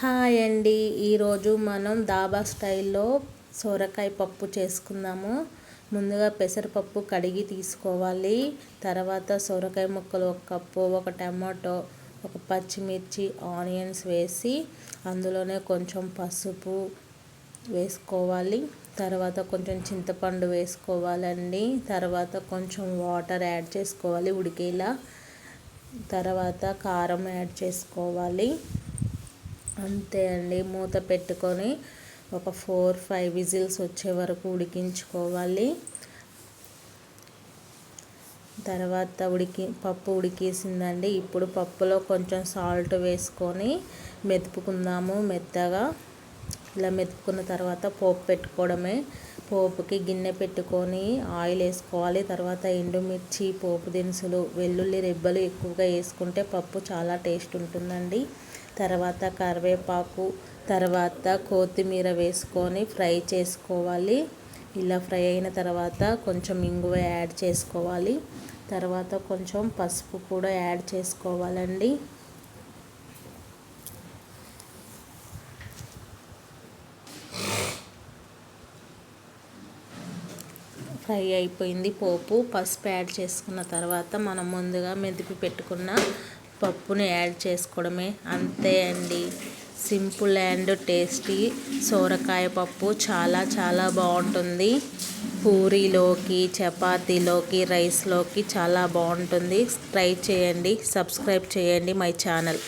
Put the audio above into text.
Hi అండి. ఈరోజు మనం దాబా స్టైల్లో సోరకాయ పప్పు చేసుకుందాము. ముందుగా పెసరపప్పు కడిగి తీసుకోవాలి. తర్వాత సొరకాయ ముక్కలు ఒక కప్పు ఒక టమాటో ఒక పచ్చిమిర్చి ఆనియన్స్ వేసి అందులోనే కొంచెం పసుపు వేసుకోవాలి. తర్వాత కొంచెం చింతపండు వేసుకోవాలండి. తర్వాత కొంచెం వాటర్ యాడ్ చేసుకోవాలి ఉడికేలా. తర్వాత కారం యాడ్ చేసుకోవాలి. అంతే అండి. మూత పెట్టుకొని ఒక ఫోర్ ఫైవ్ విజిల్స్ వచ్చే వరకు ఉడికించుకోవాలి. తర్వాత ఉడికి పప్పు ఉడికేసిందండి. ఇప్పుడు పప్పులో కొంచెం సాల్ట్ వేసుకొని మెతుపుకుందాము మెత్తగా. ఇలా మెతుకున్న తర్వాత పోపు పెట్టుకోవడమే. పోపుకి గిన్నె పెట్టుకొని ఆయిల్ వేసుకోవాలి. తర్వాత ఎండుమిర్చి పోపు దినుసులు వెల్లుల్లి రెబ్బలు ఎక్కువగా వేసుకుంటే పప్పు చాలా టేస్ట్ ఉంటుందండి. తర్వాత కరివేపాకు తర్వాత కొత్తిమీర వేసుకొని ఫ్రై చేసుకోవాలి. ఇలా ఫ్రై అయిన తర్వాత కొంచెం ఇంగువ యాడ్ చేసుకోవాలి. తర్వాత కొంచెం పసుపు కూడా యాడ్ చేసుకోవాలండి. ఫ్రై అయిపోయింది పోపు. పసుపు యాడ్ చేసుకున్న తర్వాత మనం ముందుగా మెదిపి పెట్టుకున్న పప్పుని యాడ్ చేసుకోవడమే అంతే అండి. సింపుల్ అండ్ టేస్టీ సోరకాయ పప్పు చాలా చాలా బాగుంటుంది. పూరీలోకి చపాతీలోకి రైస్లోకి చాలా బాగుంటుంది. ట్రై చేయండి సబ్స్క్రైబ్ చేయండి మై ఛానల్.